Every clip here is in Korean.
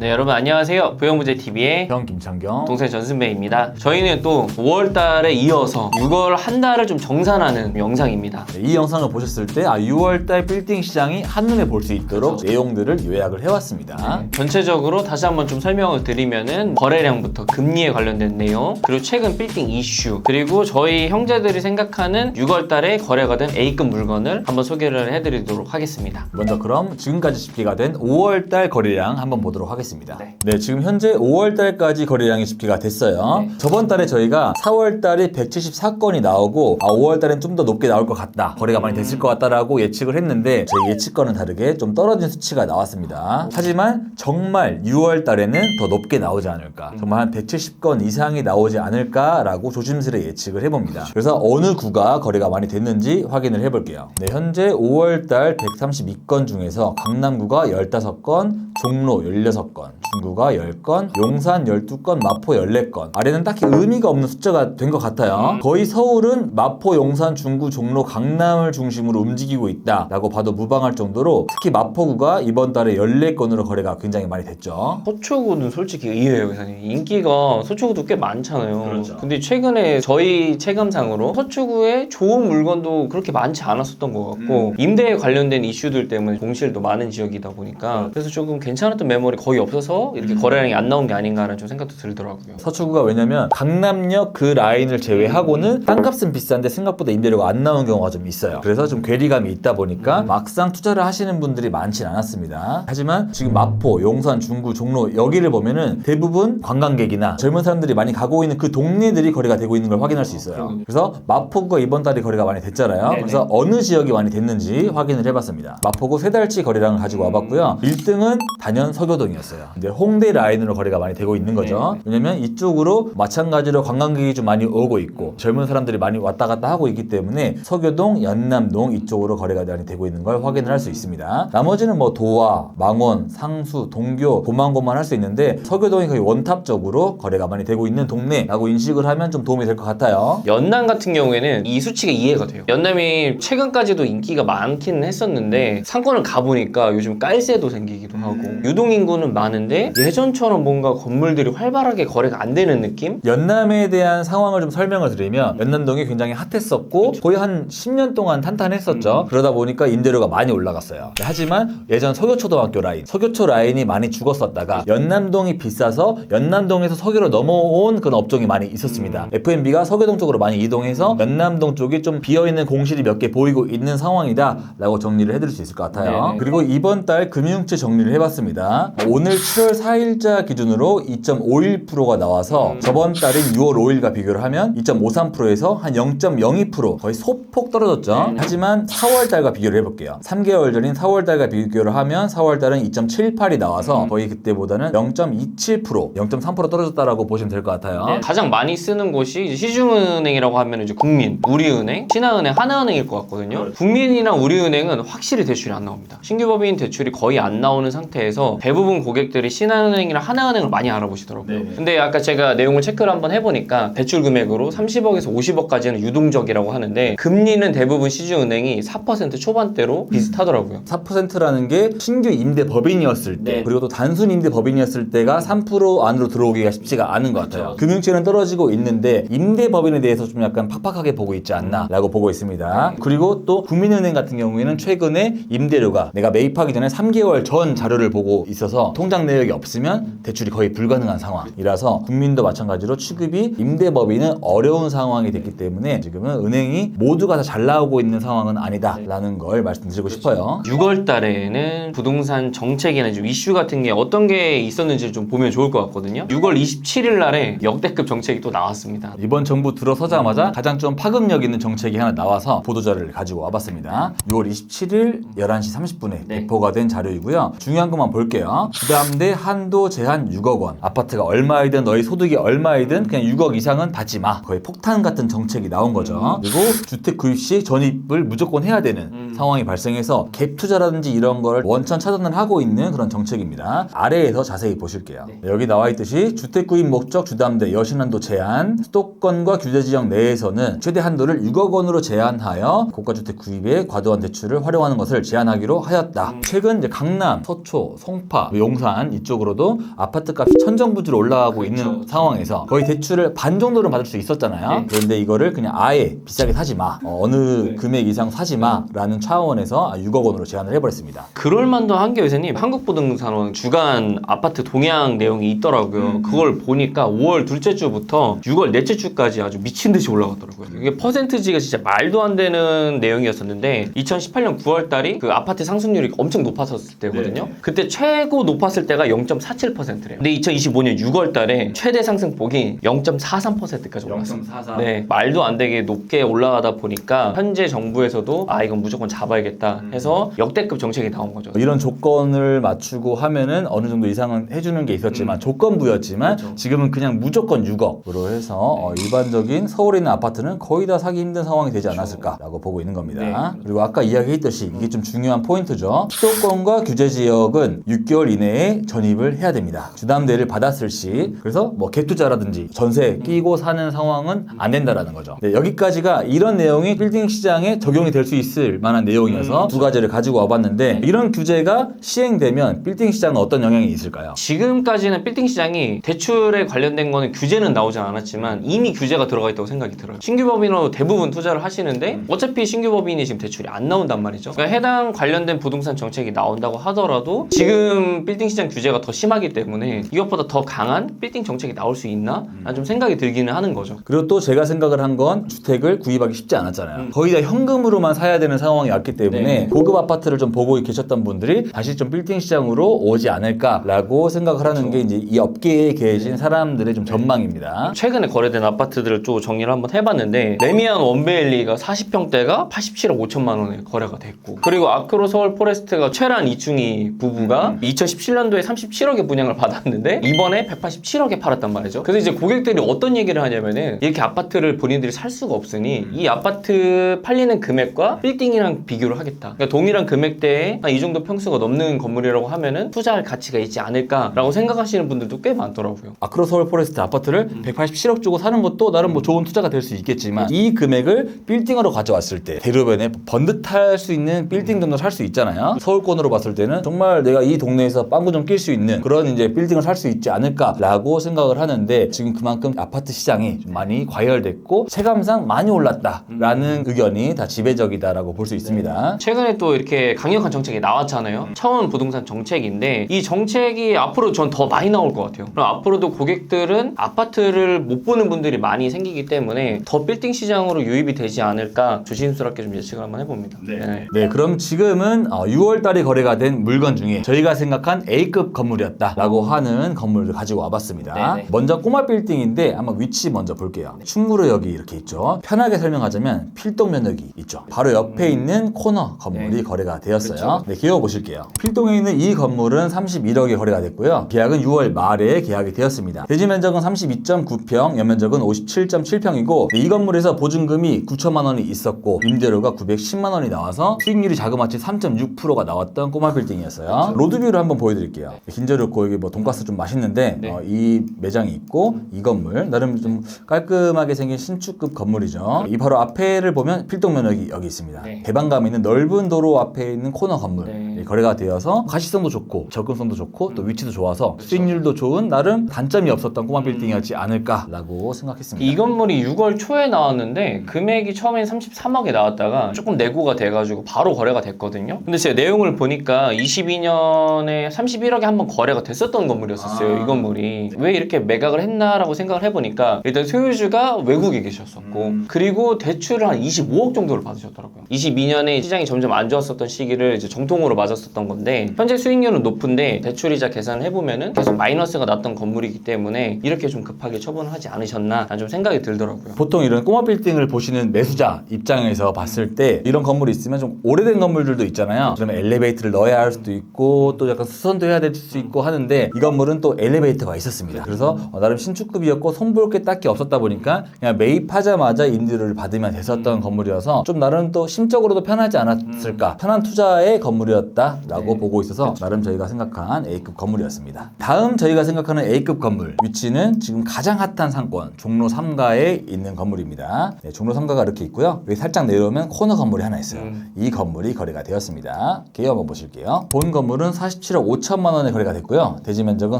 네, 여러분 안녕하세요. 부영부제TV의 형 김창경. 동생 전승배입니다. 저희는 또 5월 달에 이어서 6월 한 달을 좀 정산하는 영상입니다. 네, 이 영상을 보셨을 때 아, 6월 달 빌딩 시장이 한눈에 볼 수 있도록 내용들을 요약을 해왔습니다. 전체적으로 다시 한번 좀 설명을 드리면은 거래량부터 금리에 관련된 내용, 그리고 최근 빌딩 이슈, 그리고 저희 형제들이 생각하는 6월 달에 거래가 된 A급 물건을 한번 소개를 해드리도록 하겠습니다. 먼저 그럼 지금까지 집계가 된 5월 달 거래량 한번 보도록 하겠습니다. 네. 네, 지금 현재 5월달까지 거래량이 집계가 됐어요. 네. 저번 달에 저희가 4월달에 174건이 나오고 아, 5월달엔 좀 더 높게 나올 것 같다. 거래가 많이 됐을 것 같다라고 예측을 했는데 저희 예측과는 다르게 좀 떨어진 수치가 나왔습니다. 하지만 정말 6월달에는 더 높게 나오지 않을까. 정말 한 170건 이상이 나오지 않을까라고 조심스레 예측을 해봅니다. 그래서 어느 구가 거래가 많이 됐는지 확인을 해볼게요. 네, 현재 5월달 132건 중에서 강남구가 15건, 종로 16건, 중구가 10건, 용산 12건, 마포 14건. 아래는 딱히 의미가 없는 숫자가 된 것 같아요. 거의 서울은 마포, 용산, 중구, 종로, 강남을 중심으로 움직이고 있다라고 봐도 무방할 정도로 특히 마포구가 이번 달에 14건으로 거래가 굉장히 많이 됐죠. 서초구는 솔직히 의외예요, 기사님. 인기가 서초구도 꽤 많잖아요. 그렇죠. 근데 최근에 저희 체감상으로 서초구에 좋은 물건도 그렇게 많지 않았었던 것 같고 임대에 관련된 이슈들 때문에 공실도 많은 지역이다 보니까 그래서 조금 괜찮았던 매물이 거의 없어서 이렇게 거래량이 안 나온 게 아닌가라는 좀 생각도 들더라고요. 서초구가 왜냐면 강남역 그 라인을 제외하고는 땅값은 비싼데 생각보다 임대료가 안 나오는 경우가 좀 있어요. 그래서 좀 괴리감이 있다 보니까 막상 투자를 하시는 분들이 많진 않았습니다. 하지만 지금 마포, 용산, 중구, 종로 여기를 보면은 대부분 관광객이나 젊은 사람들이 많이 가고 있는 그 동네들이 거래가 되고 있는 걸 확인할 수 있어요. 그래서 마포구가 이번 달에 거래가 많이 됐잖아요. 그래서 어느 지역이 많이 됐는지 확인을 해봤습니다. 마포구 세 달치 거래량을 가지고 와봤고요. 1등은 단연 서교동이었어요. 근데 홍대 라인으로 거래가 많이 되고 있는 거죠. 왜냐면 이쪽으로 마찬가지로 관광객이 좀 많이 오고 있고 젊은 사람들이 많이 왔다 갔다 하고 있기 때문에 서교동, 연남동 이쪽으로 거래가 많이 되고 있는 걸 확인을 할 수 있습니다. 나머지는 뭐 도화, 망원, 상수, 동교, 고만고만 할 수 있는데 서교동이 거의 원탑적으로 거래가 많이 되고 있는 동네라고 인식을 하면 좀 도움이 될 것 같아요. 연남 같은 경우에는 이 수치가 이해가 돼요. 연남이 최근까지도 인기가 많기는 했었는데 상권을 가보니까 요즘 깔새도 생기기도 하고 유동 인구는 많은데 예전처럼 뭔가 건물들이 활발하게 거래가 안 되는 느낌? 연남에 대한 상황을 좀 설명을 드리면 연남동이 굉장히 핫했었고 거의 한 10년 동안 탄탄했었죠. 그러다 보니까 임대료가 많이 올라갔어요. 하지만 예전 서교초등학교 라인, 서교초 라인이 많이 죽었었다가 연남동이 비싸서 연남동에서 서교로 넘어온 그런 업종이 많이 있었습니다. F&B가 서교동 쪽으로 많이 이동해서 연남동 쪽이 좀 비어있는 공실이 몇 개 보이고 있는 상황이다라고 정리를 해드릴 수 있을 것 같아요. 네네. 그리고 이번 달 금융채 정리를 해봤습니다. 오늘 7월 4일자 기준으로 2.51%가 나와서 저번 달인 6월 5일과 비교를 하면 2.53%에서 한 0.02% 거의 소폭 떨어졌죠. 하지만 4월 달과 비교를 해볼게요. 3개월 전인 4월 달과 비교를 하면 4월 달은 2.78이 나와서 거의 그때보다는 0.27% 0.3% 떨어졌다라고 보시면 될 것 같아요. 가장 많이 쓰는 곳이 이제 시중은행이라고 하면 이제 국민, 우리은행, 신한은행, 하나은행일 것 같거든요. 국민이랑 우리은행은 확실히 대출이 안 나옵니다. 신규 법인 대출이 거의 안 나오는 상태에서 대부분 고객들이 신한은행이랑 하나은행을 많이 알아보시더라고요. 네네. 근데 아까 제가 내용을 체크를 한번 해보니까 대출 금액으로 30억에서 50억까지는 유동적이라고 하는데 금리는 대부분 시중은행이 4% 초반대로 비슷하더라고요. 4%라는 게 신규 임대 법인이었을 때 네. 그리고 또 단순 임대 법인이었을 때가 3% 안으로 들어오기가 쉽지가 않은 것 같아요. 금융채는 떨어지고 있는데 임대 법인에 대해서 좀 약간 팍팍하게 보고 있지 않나라고 보고 있습니다. 그리고 또 국민은행 같은 경우에는 최근에 임대료가 내가 매입하기 전에 3개월 전 자료를 보고 있어서 통장 내역이 없으면 대출이 거의 불가능한 상황이라서 국민도 마찬가지로 취급이 임대 법인은 어려운 상황이 됐기 때문에 지금은 은행이 모두가 다 잘 나오고 있는 상황은 아니다라는 걸 말씀드리고 싶어요. 6월 달에는 부동산 정책이나 이제 이슈 같은 게 어떤 게 있었는지 좀 보면 좋을 것 같거든요. 6월 27일 날에 역대급 정책이 또 나왔습니다. 이번 정부 들어서자마자 가장 좀 파급력 있는 정책이 하나 나와서 보도자료를 가지고 와봤습니다. 6월 27일 11시 30분에 네. 배포가 된 자료이고요. 중요한 것만 볼게요. 부담대 한도 제한 6억 원. 아파트가 얼마이든 너희 소득이 얼마이든 그냥 6억 이상은 받지 마. 거의 폭탄 같은 정책이 나온 거죠. 그리고 주택 구입 시 전입을 무조건 해야 되는 상황이 발생해서 갭 투자라든지 이런 걸 원천 차단을 하고 있는 그런 정책입니다. 아래에서 자세히 보실게요. 여기 나와 있듯이 주택 구입 목적 주담대 여신한도 제한 수도권과 규제 지역 내에서는 최대 한도를 6억 원으로 제한하여 고가주택 구입에 과도한 대출을 활용하는 것을 제한하기로 하였다. 최근 이제 강남, 서초, 송파, 용산 이쪽으로도 아파트 값이 천정부지로 올라가고 있는 상황에서 거의 대출을 반 정도는 받을 수 있었잖아요. 네. 그런데 이거를 그냥 아예 비싸게 사지 마. 어, 느 금액 이상 사지 마라는 차원에서 6억 원으로 제한을 해버렸습니다. 그럴만도 한게 요새님 한국부동산원 주간 아파트 동향 내용이 있더라고요. 그걸 보니까 5월 둘째 주부터 6월 넷째 주까지 아주 미친 듯이 올라가더라고요. 이게 퍼센트지가 진짜 말도 안 되는 내용이었었는데 2018년 9월 달이 그 아파트 상승률이 엄청 높았었을 때거든요. 그때 최고 높았을 때가 0.47%래요. 근데 2025년 6월 달에 최대 상승폭이 0.43%까지 올랐어요. 네, 말도 안 되게 높게 올라가다 보니까 현재 정부에서도 아 이건 무조건 잡아야겠다 해서 역대급 정책이 나온 거죠. 이런 조건을 맞추고 하면은 어느 정도 이상은 해주는 게 있었지만 조건부였지만 지금은 그냥 무조건 6억으로 해서 어, 일반적인 서울에 있는 아파트는 거의 다 사기 힘든 상황이 되지 않았을까라고 보고 있는 겁니다. 그리고 아까 이야기했듯이 이게 좀 중요한 포인트죠. 수도권과 규제 지역은 6개월 이내에 전 입을 해야 됩니다. 주담대를 받았을 시 그래서 뭐 갭투자라든지 전세 끼고 사는 상황은 안 된다라는 거죠. 네, 여기까지가 이런 내용이 빌딩 시장에 적용이 될 수 있을 만한 내용이어서 두 가지를 가지고 와봤는데 이런 규제가 시행되면 빌딩 시장은 어떤 영향이 있을까요? 지금까지는 빌딩 시장이 대출에 관련된 거는 규제는 나오지 않았지만 이미 규제가 들어가 있다고 생각이 들어요. 신규 법인으로 대부분 투자를 하시는데 어차피 신규 법인이 지금 대출이 안 나온단 말이죠. 그러니까 해당 관련된 부동산 정책이 나온다고 하더라도 지금 빌딩 시장 규제가 더 심하기 때문에 이것보다 더 강한 빌딩 정책이 나올 수 있나? 라는 좀 생각이 들기는 하는 거죠. 그리고 또 제가 생각을 한 건 주택을 구입하기 쉽지 않았잖아요. 거의 다 현금으로만 사야 되는 상황이 왔기 때문에 네. 고급 아파트를 좀 보고 계셨던 분들이 다시 좀 빌딩 시장으로 오지 않을까라고 생각을 하는 게 이제 이 업계에 계신 사람들의 좀 전망입니다. 최근에 거래된 아파트들을 좀 정리를 한번 해봤는데 레미안 원베일리가 40평대가 87억 5천만 원에 거래가 됐고 그리고 아크로 서울 포레스트가 최란 이충희 부부가 2017년도에 37억에 분양을 받았는데 이번에 187억에 팔았단 말이죠. 그래서 이제 고객들이 어떤 얘기를 하냐면은 이렇게 아파트를 본인들이 살 수가 없으니 이 아파트 팔리는 금액과 빌딩이랑 비교를 하겠다. 그러니까 동일한 금액대에 한 이 정도 평수가 넘는 건물이라고 하면은 투자할 가치가 있지 않을까라고 생각하시는 분들도 꽤 많더라고요. 아크로 서울 포레스트 아파트를 187억 주고 사는 것도 나름 뭐 좋은 투자가 될 수 있겠지만 이 금액을 빌딩으로 가져왔을 때 대로변에 번듯할 수 있는 빌딩 정도 살 수 있잖아요. 서울권으로 봤을 때는 정말 내가 이 동네에서 빵구 좀 낄 수 있는 그런 이제 빌딩을 살 수 있지 않을까라고 생각을 하는데 지금 그만큼 아파트 시장이 좀 많이 과열됐고 체감상 많이 올랐다라는 의견이 다 지배적이다라고 볼 수 있습니다. 최근에 또 이렇게 강력한 정책이 나왔잖아요. 차원 부동산 정책인데 이 정책이 앞으로 전 더 많이 나올 것 같아요. 그럼 앞으로도 고객들은 아파트를 못 보는 분들이 많이 생기기 때문에 더 빌딩 시장으로 유입이 되지 않을까 조심스럽게 좀 예측을 한번 해봅니다. 네. 네, 그럼 지금은 6월 달에 거래가 된 물건 중에 저희가 생각한 A급 건물이었다라고 하는 건물을 가지고 와봤습니다. 네네. 먼저 꼬마 빌딩인데 한번 위치 먼저 볼게요. 충무로역이 이렇게 있죠. 편하게 설명하자면 필동면역이 있죠. 바로 옆에 있는 코너 건물이 네. 거래가 되었어요. 그렇죠. 네, 기어 보실게요. 필동에 있는 이 건물은 31억에 거래가 됐고요. 계약은 6월 말에 계약이 되었습니다. 대지 면적은 32.9평, 연면적은 57.7평이고 이 건물에서 보증금이 9천만 원이 있었고 임대료가 910만 원이 나와서 수익률이 자그마치 3.6%가 나왔던 꼬마 빌딩이었어요. 로드뷰를 한번 보여드릴게요. 긴저롭고 여기 뭐 돈가스 좀 맛있는데 네. 어, 이 매장이 있고 이 건물 나름 좀 깔끔하게 생긴 신축급 건물이죠. 이 바로 앞에를 보면 필동 면역이 여기 있습니다. 네. 개방감 있는 넓은 도로 앞에 있는 코너 건물 네. 예, 거래가 되어서 가시성도 좋고 접근성도 좋고 또 위치도 좋아서 수익률도 좋은 나름 단점이 없었던 꼬마 빌딩이었지 않을까라고 생각했습니다. 이 건물이 6월 초에 나왔는데 금액이 처음엔 33억에 나왔다가 조금 내고가 돼가지고 바로 거래가 됐거든요. 근데 제가 내용을 보니까 22년에 31억에 한 번 거래가 됐었던 건물이었었어요. 아. 이 건물이 왜 이렇게 매각을 했나라고 생각을 해보니까 일단 소유주가 외국에 계셨었고 그리고 대출을 한 25억 정도를 받으셨더라고요. 22년에 시장이 점점 안 좋았었던 시기를 이제 정통으로 맞 았었던 건데 현재 수익률은 높은데 대출이자 계산을 해보면은 계속 마이너스가 났던 건물이기 때문에 이렇게 좀 급하게 처분을 하지 않으셨나 좀 생각이 들더라고요. 보통 이런 꼬마 빌딩을 보시는 매수자 입장에서 봤을 때 이런 건물이 있으면 좀 오래된 건물들도 있잖아요. 그러면 엘리베이터를 넣어야 할 수도 있고 또 약간 수선도 해야 될 수 있고 하는데 이 건물은 또 엘리베이터가 있었습니다. 그래서 어, 나름 신축급이었고 손볼 게 딱히 없었다 보니까 그냥 매입하자마자 임대료를 받으면 됐었던 건물이어서 좀 나름 또 심적으로도 편하지 않았을까 편한 투자의 건물이었다. 같다라고 네. 보고 있어서 나름 저희가 생각한 A급 건물이었습니다. 다음 저희가 생각하는 A급 건물 위치는 지금 가장 핫한 상권 종로 3가에 있는 건물입니다. 네, 종로 3가가 이렇게 있고요. 여기 살짝 내려오면 코너 건물이 하나 있어요. 음. 이 건물이 거래가 되었습니다. 개요 한번 보실게요. 본 건물은 47억 5천만 원에 거래가 됐고요. 대지 면적은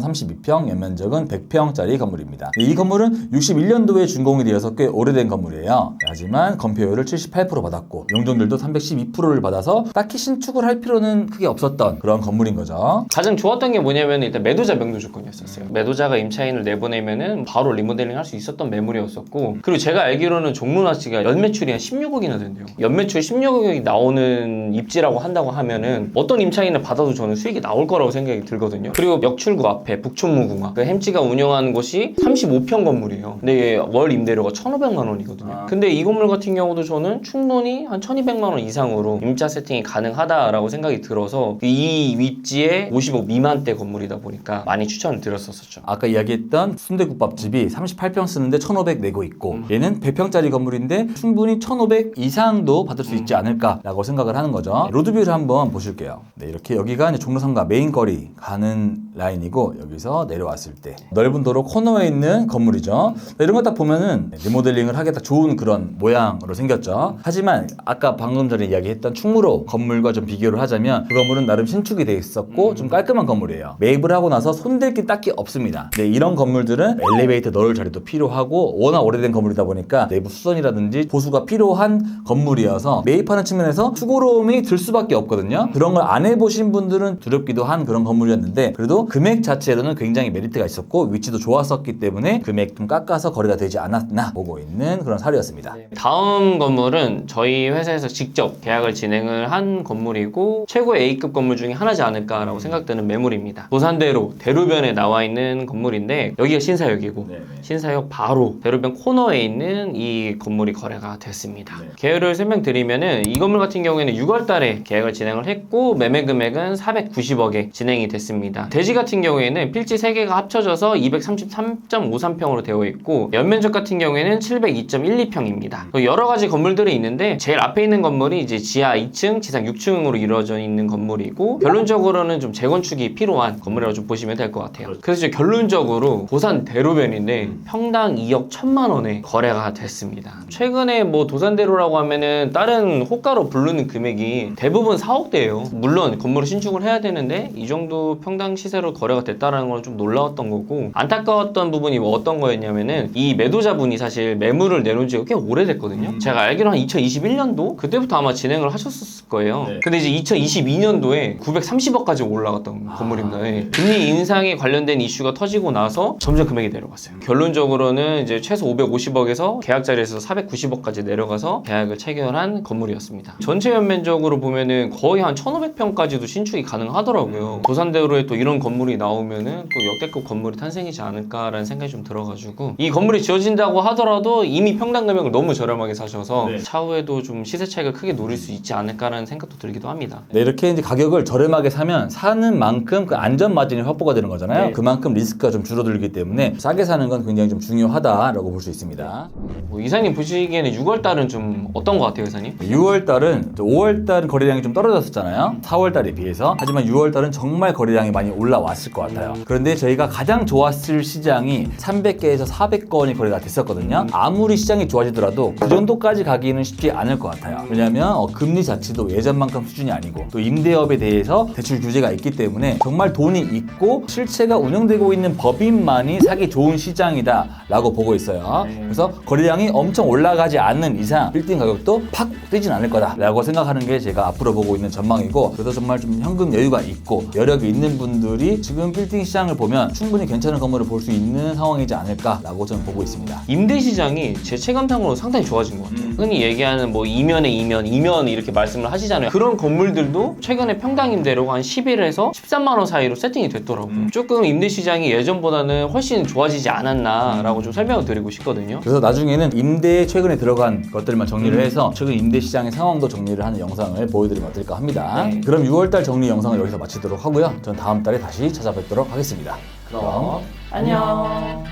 32평, 연면적은 100평짜리 건물입니다. 이 건물은 61년도에 준공이 되어서 꽤 오래된 건물이에요. 하지만 건폐율을 78% 받았고 용적률도 312%를 받아서 딱히 신축을 할 필요는 크게 없었던 그런 건물인 거죠. 가장 좋았던 게 뭐냐면 일단 매도자 명도 조건이었었어요. 매도자가 임차인을 내보내면은 바로 리모델링 할 수 있었던 매물이었었고 그리고 제가 알기로는 종로나치가 연매출이 한 16억이나 된대요. 연매출 16억이 나오는 입지라고 한다고 하면은 어떤 임차인을 받아도 저는 수익이 나올 거라고 생각이 들거든요. 그리고 역출구 앞에 북촌무궁화 그 햄찌가 운영하는 곳이 35평 건물이에요. 근데 월 임대료가 1,500만 원이거든요. 아. 근데 이 건물 같은 경우도 저는 충분히 한 1,200만 원 이상으로 임차 세팅이 가능하다라고 생각이 들어 서 이 위치에 50억 미만대 건물이다 보니까 많이 추천을 드렸었죠. 아까 이야기했던 순대국밥집이 38평 쓰는데 1,500 내고 있고 음. 얘는 100평짜리 건물인데 충분히 1,500 이상도 받을 수 음. 있지 않을까라고 생각을 하는 거죠. 로드뷰를 한번 보실게요. 네, 이렇게 여기가 이제 종로상가 메인 거리 가는 라인이고 여기서 내려왔을 때 넓은 도로 코너에 있는 건물이죠. 네, 이런 거 딱 보면은 리모델링을 하기 딱 좋은 그런 모양으로 생겼죠. 하지만 아까 방금 전에 이야기했던 충무로 건물과 좀 비교를 하자면 그 건물은 나름 신축이 돼 있었고 좀 깔끔한 건물이에요. 매입을 하고 나서 손댈 게 딱히 없습니다. 네, 이런 건물들은 엘리베이터 넣을 자리도 필요하고 워낙 오래된 건물이다 보니까 내부 수선이라든지 보수가 필요한 건물이어서 매입하는 측면에서 수고로움이 들 수밖에 없거든요. 그런 걸 안 해보신 분들은 두렵기도 한 그런 건물이었는데 그래도 금액 자체로는 굉장히 메리트가 있었고 위치도 좋았었기 때문에 금액 좀 깎아서 거래가 되지 않았나 보고 있는 그런 사례였습니다. 다음 건물은 저희 회사에서 직접 계약을 진행을 한 건물이고 최고의 A급 건물 중에 하나지 않을까라고 생각되는 매물입니다. 도산대로 대로변에 나와 있는 건물인데 여기가 신사역이고 네네. 신사역 바로 대로변 코너에 있는 이 건물이 거래가 됐습니다. 네. 계열을 설명드리면은 이 건물 같은 경우에는 6월 달에 계약을 진행을 했고 매매 금액은 490억에 진행이 됐습니다. 대지 같은 경우에는 필지 3개가 합쳐져서 233.53평으로 되어 있고 연면적 같은 경우에는 702.12평입니다. 여러 가지 건물들이 있는데 제일 앞에 있는 건물이 이제 지하 2층, 지상 6층으로 이루어져 있는 건물이고 결론적으로는 좀 재건축이 필요한 건물이라고 좀 보시면 될 것 같아요. 그래서 이제 결론적으로 도산 대로변인데 평당 2억 1천만 원에 거래가 됐습니다. 최근에 뭐 도산대로라고 하면은 다른 호가로 부르는 금액이 대부분 4억대예요. 물론 건물을 신축을 해야 되는데 이 정도 평당 시세 로 거래가 됐다는 건좀 놀라웠던 거고 안타까웠던 부분이 뭐 어떤 거였냐면은 이 매도자분이 사실 매물을 내놓은 지가 꽤 오래됐거든요. 제가 알기로 한 2021년도 그때부터 아마 진행을 하셨을 거예요. 네. 근데 이제 2022년도에 930억까지 올라갔던 건물입니다. 예. 금리 인상에 관련된 이슈가 터지고 나서 점점 금액이 내려갔어요. 결론적으로는 이제 최소 550억에서 계약 자리에서 490억까지 내려가서 계약을 체결한 건물이었습니다. 전체 연면적으로 보면은 거의 한 1,500평까지도 신축이 가능하더라고요. 도산대로에 또 이런 건물 이 나오면은 또 역대급 건물이 탄생이지 않을까라는 생각이 좀 들어가지고 이 건물이 지어진다고 하더라도 이미 평당 금액을 너무 저렴하게 사셔서 네. 차후에도 좀 시세 차익을 크게 노릴 수 있지 않을까라는 생각도 들기도 합니다. 네, 이렇게 이제 가격을 저렴하게 사면 사는 만큼 그 안전 마진이 확보가 되는 거잖아요. 네. 그만큼 리스크가 좀 줄어들기 때문에 싸게 사는 건 굉장히 좀 중요하다라고 볼 수 있습니다. 뭐 이사님 보시기에는 6월 달은 좀 어떤 것 같아요, 이사님? 6월 달은 5월 달 거래량이 좀 떨어졌었잖아요. 4월 달에 비해서. 하지만 6월 달은 정말 거래량이 많이 올라 왔을 것 같아요. 그런데 저희가 가장 좋았을 시장이 300개에서 400건이 거래가 됐었거든요. 아무리 시장이 좋아지더라도 그 정도까지 가기는 쉽지 않을 것 같아요. 왜냐하면 어, 금리 자체도 예전만큼 수준이 아니고 또 임대업에 대해서 대출 규제가 있기 때문에 정말 돈이 있고 실체가 운영되고 있는 법인만이 사기 좋은 시장이다라고 보고 있어요. 네. 그래서 거래량이 엄청 올라가지 않는 이상 빌딩 가격도 팍 뛰진 않을 거다라고 생각하는 게 제가 앞으로 보고 있는 전망이고 그래서 정말 좀 현금 여유가 있고 여력이 있는 분들이 지금 빌딩 시장을 보면 충분히 괜찮은 건물을 볼 수 있는 상황이지 않을까라고 저는 보고 있습니다. 임대 시장이 제 체감상으로 상당히 좋아진 것 같아요. 음. 흔히 얘기하는 뭐 이면에 이면, 이면 이렇게 말씀을 하시잖아요. 그런 건물들도 최근에 평당 임대료가 한 11에서 13만 원 사이로 세팅이 됐더라고요. 음. 조금 임대 시장이 예전보다는 훨씬 좋아지지 않았나라고 좀 설명을 드리고 싶거든요. 그래서 나중에는 임대에 최근에 들어간 것들만 정리를 음. 해서 최근 임대 시장의 상황도 정리를 하는 영상을 보여드리면 어떨까 합니다. 네. 그럼 6월달 정리 영상을 여기서 마치도록 하고요. 전 다음 달에 다시 찾아뵙도록 하겠습니다. 그럼 안녕.